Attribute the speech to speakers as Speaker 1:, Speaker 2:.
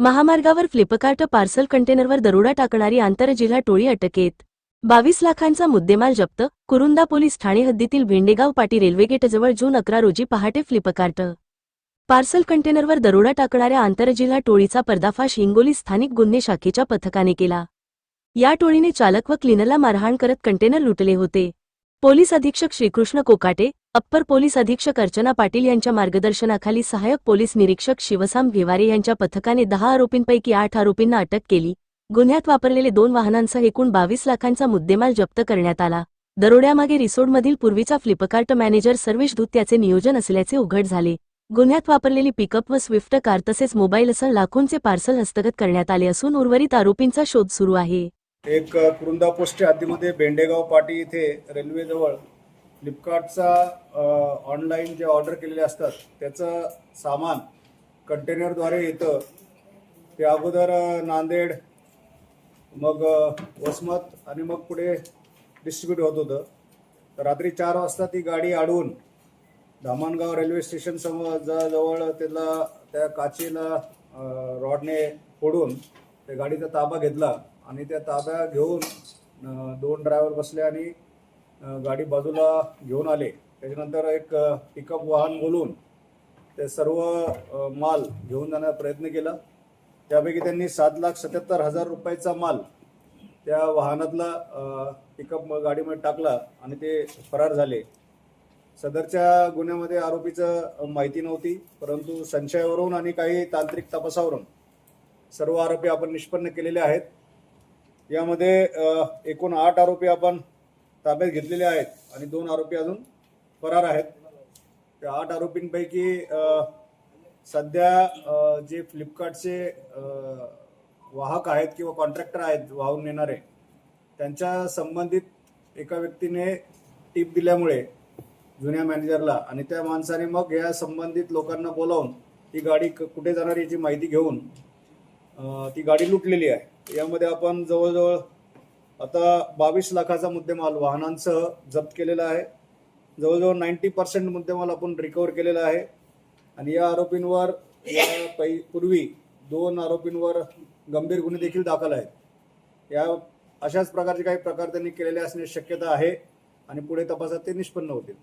Speaker 1: महामार्गावर Flipkart parcel कंटेनरवर दरोडा टाकणारी आंतरजिल्हा टोळी अटकेत. बावीस लाखांचा मुद्देमाल जप्त कुरुंदा पोलीस ठाणे हद्दीतील भेंडेगाव पाटी रेल्वे गेटजवळ जून अकरा रोजी पहाटे फ्लिपकार्ट. पार्सल कंटेनरवर दरोडा टाकणाऱ्या आंतरजिल्हा टोळीचा पर्दाफाश हिंगोली स्थानिक गुन्हे शाखेच्या पथकाने केला. या टोळीने चालक व क्लिनरला मारहाण करत कंटेनर लुटले होते. पोलीस अधीक्षक श्रीकृष्ण कोकाटे अप्पर पोलीस अधीक्षक अर्चना पाटील यांच्या मार्गदर्शनाखाली सहाय्यक पोलीस निरीक्षक शिवसाम घेवारे यांच्या पथकाने दहा आरोपींपैकी आठ आरोपींना अटक केली. गुन्ह्यात वापरलेले दोन वाहनांसह एकूण बावीस लाखांचा मुद्देमाल जप्त करण्यात आला. दरोड्यामागे रिसोडमधील पूर्वीचा फ्लिपकार्ट मॅनेजर सर्वेश धूत याचे नियोजन असल्याचे उघड झाले. गुन्ह्यात वापरलेली पिकअप व स्विफ्ट कार तसेच मोबाईल असं लाखोंचे पार्सल हस्तगत करण्यात आले असून उर्वरित आरोपींचा शोध सुरू आहे.
Speaker 2: एक कुरुंदा पोस्ट हद्दीमध्ये बेंडेगाव पाटी इथे रेल्वेजवळ फ्लिपकार्टचा ऑनलाईन जे ऑर्डर केलेले असतात त्याचं सामान कंटेनरद्वारे येतं. ते अगोदर नांदेड मग वसमत आणि मग पुढे डिस्ट्रीब्यूट होत होतं. तर रात्री चार वाजता ती गाडी अडवून धामणगाव रेल्वे स्टेशन जवळ त्याला त्या काचेला रॉडने फोडून त्या गाडीचा ताबा घेतला आणि त्या ताब्या घेऊन दोन ड्रायव्हर बसले आणि गाडी बाजूला घेऊन आले. त्याच्यानंतर एक पिकअप वाहन बोलून ते सर्व माल घेऊन जाण्याचा प्रयत्न केला. त्यापैकी त्यांनी सात लाख सत्याहत्तर हजार रुपयाचा माल त्या वाहनातला पिकअप गाडीमध्ये टाकला आणि ते फरार झाले. सदरच्या गुन्ह्यामध्ये आरोपीचं माहिती नव्हती परंतु संशयावरून आणि काही तांत्रिक तपासावरून सर्व आरोपी आपण निष्पन्न केलेले आहेत. यामध्ये एकूण आठ आरोपी आपण ताब्यात घेतलेले आहेत आणि दोन आरोपी अजून फरार आहेत. त्या आठ आरोपींपैकी सध्या जे फ्लिपकार्टचे वाहक आहेत किंवा कॉन्ट्रॅक्टर आहेत वाहून नेणारे त्यांच्या संबंधित एका व्यक्तीने टीप दिल्यामुळे जुन्या मॅनेजरला आणि त्या माणसाने मग या संबंधित लोकांना बोलावून ती गाडी क- कुठे जाणार याची माहिती घेऊन ती गाडी लुटलेली आहे. यामध्ये आपण जवळजवळ आता बावीस लाखाचा मुद्देमाल वाहनांसह जप्त केलेला आहे. जवळजवळ नाईन्टी पर्सेंट मुद्देमाल आपण रिकवर केलेला आहे. आणि या आरोपींवर या पै पूर्वी दोन आरोपींवर गंभीर गुन्हे देखील दाखल आहेत. या अशाच प्रकारचे काही प्रकार त्यांनी केलेले असण्याची शक्यता आहे. आणि पुढे तपासात ते निष्पन्न होतील.